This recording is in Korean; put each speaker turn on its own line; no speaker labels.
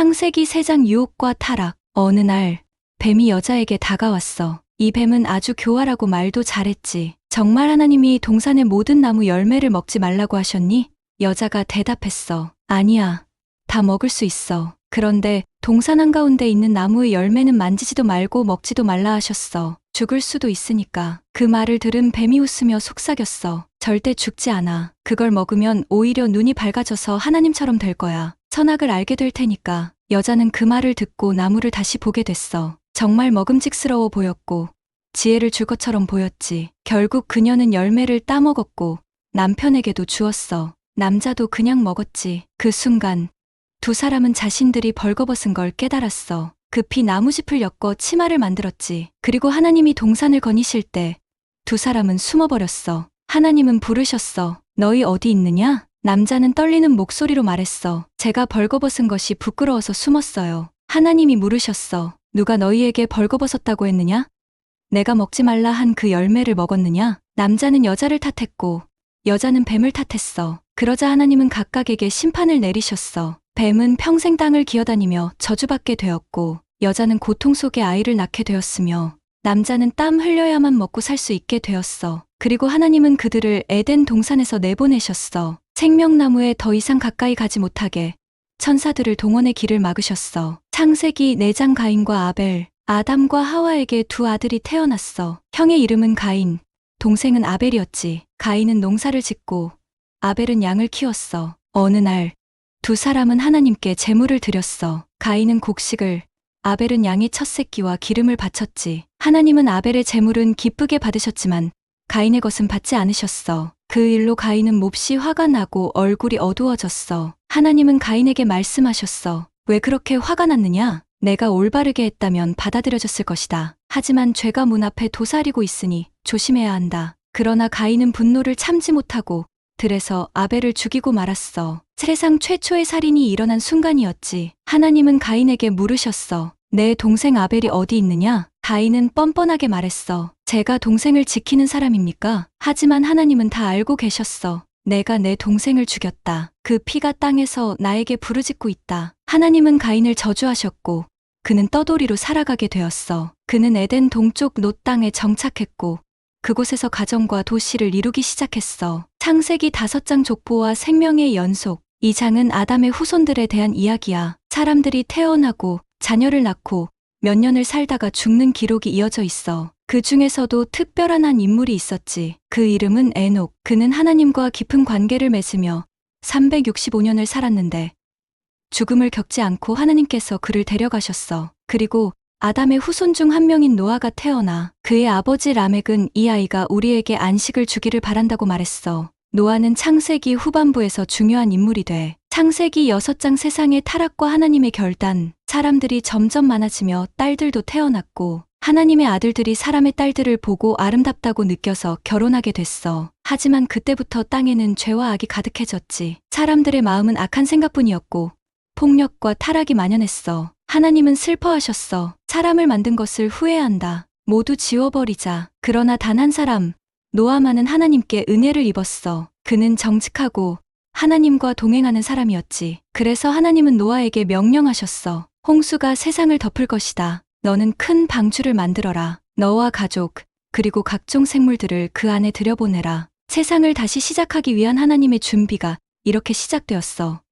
창세기 세장 유혹과 타락. 어느 날 뱀이 여자에게 다가왔어. 이 뱀은 아주 교활하고 말도 잘했지. 정말 하나님이 동산의 모든 나무 열매를 먹지 말라고 하셨니? 여자가 대답했어. 아니야. 다 먹을 수 있어. 그런데 동산 한가운데 있는 나무의 열매는 만지지도 말고 먹지도 말라 하셨어. 죽을 수도 있으니까. 그 말을 들은 뱀이 웃으며 속삭였어. 절대 죽지 않아. 그걸 먹으면 오히려 눈이 밝아져서 하나님처럼 될 거야. 선악을 알게 될 테니까. 여자는 그 말을 듣고 나무를 다시 보게 됐어. 정말 먹음직스러워 보였고, 지혜를 줄 것처럼 보였지. 결국 그녀는 열매를 따먹었고, 남편에게도 주었어. 남자도 그냥 먹었지. 그 순간, 두 사람은 자신들이 벌거벗은 걸 깨달았어. 급히 나무짚을 엮어 치마를 만들었지. 그리고 하나님이 동산을 거니실 때, 두 사람은 숨어버렸어. 하나님은 부르셨어. 너희 어디 있느냐? 남자는 떨리는 목소리로 말했어. 제가 벌거벗은 것이 부끄러워서 숨었어요. 하나님이 물으셨어. 누가 너희에게 벌거벗었다고 했느냐? 내가 먹지 말라 한 그 열매를 먹었느냐? 남자는 여자를 탓했고, 여자는 뱀을 탓했어. 그러자 하나님은 각각에게 심판을 내리셨어. 뱀은 평생 땅을 기어다니며 저주받게 되었고, 여자는 고통 속에 아이를 낳게 되었으며, 남자는 땀 흘려야만 먹고 살 수 있게 되었어. 그리고 하나님은 그들을 에덴 동산에서 내보내셨어. 생명나무에 더 이상 가까이 가지 못하게 천사들을 동원의 길을 막으셨어. 창세기 내장 가인과 아벨, 아담과 하와에게 두 아들이 태어났어. 형의 이름은 가인, 동생은 아벨이었지. 가인은 농사를 짓고 아벨은 양을 키웠어. 어느 날 두 사람은 하나님께 제물을 드렸어. 가인은 곡식을, 아벨은 양의 첫 새끼와 기름을 바쳤지. 하나님은 아벨의 제물은 기쁘게 받으셨지만 가인의 것은 받지 않으셨어. 그 일로 가인은 몹시 화가 나고 얼굴이 어두워졌어. 하나님은 가인에게 말씀하셨어. 왜 그렇게 화가 났느냐? 내가 올바르게 했다면 받아들여졌을 것이다. 하지만 죄가 문 앞에 도사리고 있으니 조심해야 한다. 그러나 가인은 분노를 참지 못하고 들에서 아벨을 죽이고 말았어. 세상 최초의 살인이 일어난 순간이었지. 하나님은 가인에게 물으셨어. 내 동생 아벨이 어디 있느냐? 가인은 뻔뻔하게 말했어. 제가 동생을 지키는 사람입니까? 하지만 하나님은 다 알고 계셨어. 내가 내 동생을 죽였다. 그 피가 땅에서 나에게 부르짖고 있다. 하나님은 가인을 저주하셨고, 그는 떠돌이로 살아가게 되었어. 그는 에덴 동쪽 놋 땅에 정착했고, 그곳에서 가정과 도시를 이루기 시작했어. 창세기 다섯 장 족보와 생명의 연속. 이 장은 아담의 후손들에 대한 이야기야. 사람들이 태어나고 자녀를 낳고 몇 년을 살다가 죽는 기록이 이어져 있어. 그 중에서도 특별한 한 인물이 있었지. 그 이름은 에녹. 그는 하나님과 깊은 관계를 맺으며 365년을 살았는데 죽음을 겪지 않고 하나님께서 그를 데려가셨어. 그리고 아담의 후손 중 한 명인 노아가 태어나 그의 아버지 라멕은 이 아이가 우리에게 안식을 주기를 바란다고 말했어. 노아는 창세기 후반부에서 중요한 인물이 돼. 창세기 6장 세상의 타락과 하나님의 결단, 사람들이 점점 많아지며 딸들도 태어났고, 하나님의 아들들이 사람의 딸들을 보고 아름답다고 느껴서 결혼하게 됐어. 하지만 그때부터 땅에는 죄와 악이 가득해졌지. 사람들의 마음은 악한 생각뿐이었고, 폭력과 타락이 만연했어. 하나님은 슬퍼하셨어. 사람을 만든 것을 후회한다. 모두 지워버리자. 그러나 단 한 사람, 노아만은 하나님께 은혜를 입었어. 그는 정직하고 하나님과 동행하는 사람이었지. 그래서 하나님은 노아에게 명령하셨어. 홍수가 세상을 덮을 것이다. 너는 큰 방주를 만들어라. 너와 가족, 그리고 각종 생물들을 그 안에 들여보내라. 세상을 다시 시작하기 위한 하나님의 준비가 이렇게 시작되었어.